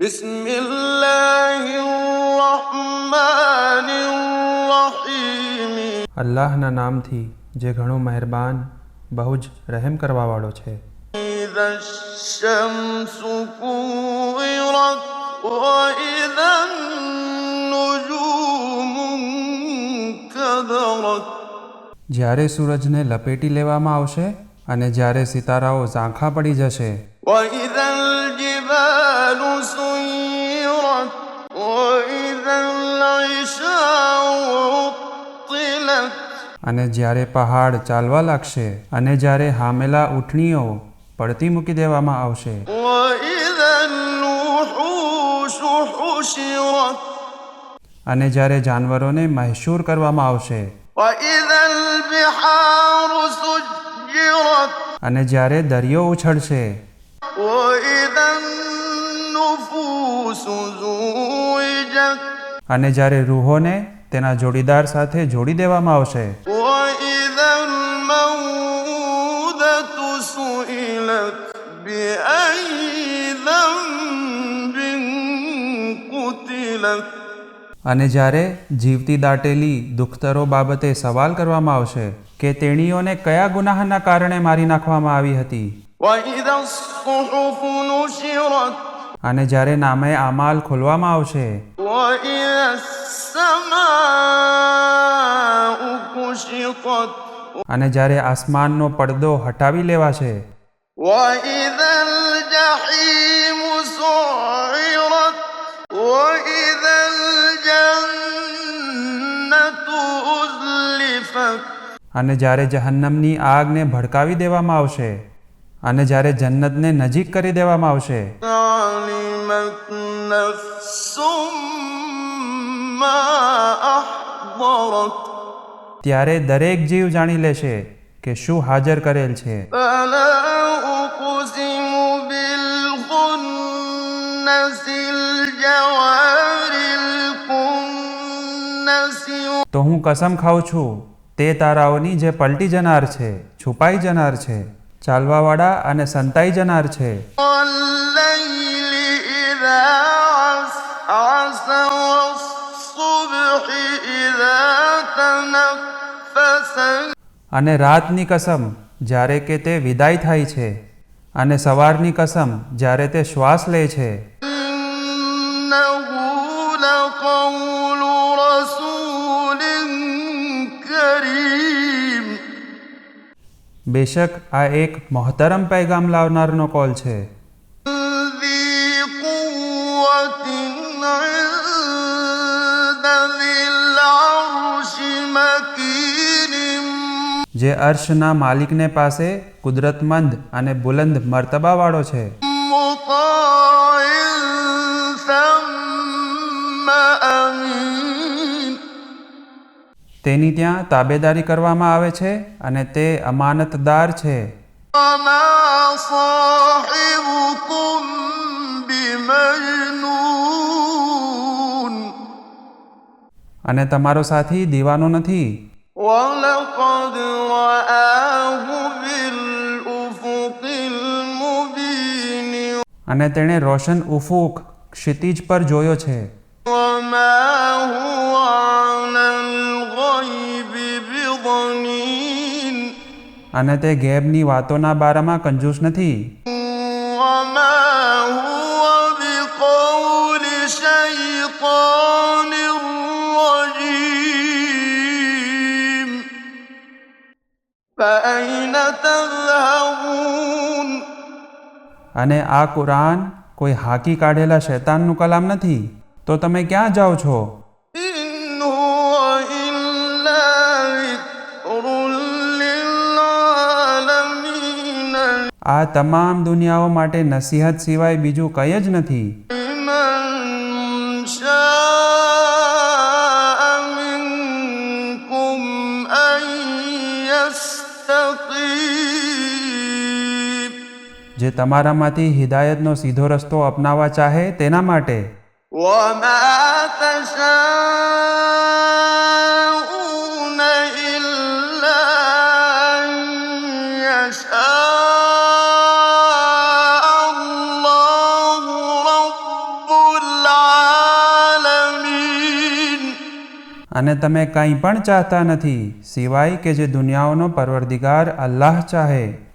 بسم الله الرحمن الرحيم અલ્લાહના નામથી જે ઘણું મહેરબાન બહુ જ રહેમ કરવાવાળો છે إذا الشمس كورت وإذا النجوم انكدرت જ્યારે સૂરજને લપેટી લેવામાં આવશે અને જ્યારે સિતારાઓ ઝાંખા પડી જશે وإذا અને જ્યારે પહાડ ચાલવા લાગશે અને જ્યારે હામેલા ઉઠણીઓ પડતી મૂકી દેવામાં આવશે. અને જ્યારે જાનવરોને મહેશૂર કરવામાં આવશે. અને જ્યારે દરિયો ઉછળશે. અને જ્યારે રૂહોને તેના જોડીદાર સાથે જોડી દેવામાં આવશે. અને જ્યારે જીવતી દાટેલી દુખતરો બાબતે સવાલ કરવામાં આવશે કે તેણીઓને કયા ગુનાહના કારણે મારી નાખવામાં આવી હતી? અને જ્યારે નામે અમાલ ખોલવામાં આવશે. અને જ્યારે આસમાનનો પડદો હટાવી લેવાશે અને જ્યારે જહન્નમની આગને ભડકાવી દેવામાં આવશે અને જ્યારે જન્નતને નજીક કરી દેવામાં આવશે ત્યારે દરેક જીવ જાણી લેશે કે શું હાજર કરેલ છે. તો હું કસમ ખાઉં છું તે તારાઓની જે પલટી જનાર છે છુપાઈ જનાર છે ચાલવાવાળા અને સંતાઈ જનાર છે. અને રાતની કસમ જ્યારે કે તે વિદાય થાય છે અને સવારની કસમ જ્યારે તે શ્વાસ લે છે. બેશક આ એક મોહતરમ પૈગામ લાવનારનો કોલ છે. જે અર્શના માલિકને પાસે કુદરતમંદ અને બુલંદ મર્તબાવાળો છે مطاع ثم أمين તેની ત્યાં તાબેદારી કરવામાં આવે છે અને તે અમાનતદાર છે وما صاحبكم بمجنون અને તમારો સાથી દીવાનો નથી ولقد رآه بالأفق المبين અને તેણે રોશન ઉફુક ક્ષિતિજ પર જોયો છે وما هو على الغيب بضنين અને તે ગેબની વાતોના બારામાં કંજૂસ નથી وما هو بقول شيطان تذهبون અને આ કુરાન કોઈ હાકી કાઢેલા શૈતાનનું કલામ નથી તો તમે ક્યાં જાઓ છો إن هو إلا ذكر للعالمين આ તમામ દુનિયાઓ માટે નસીહત સિવાય બીજું કંઈ જ નથી જે તમારામાંથી હિદાયતનો સીધો રસ્તો અપનાવવા ચાહે તેના માટે. અને તમે કંઈ પણ ચાહતા નથી સિવાય કે જે દુનિયાઓનો પરવરદિગાર અલ્લાહ ચાહે.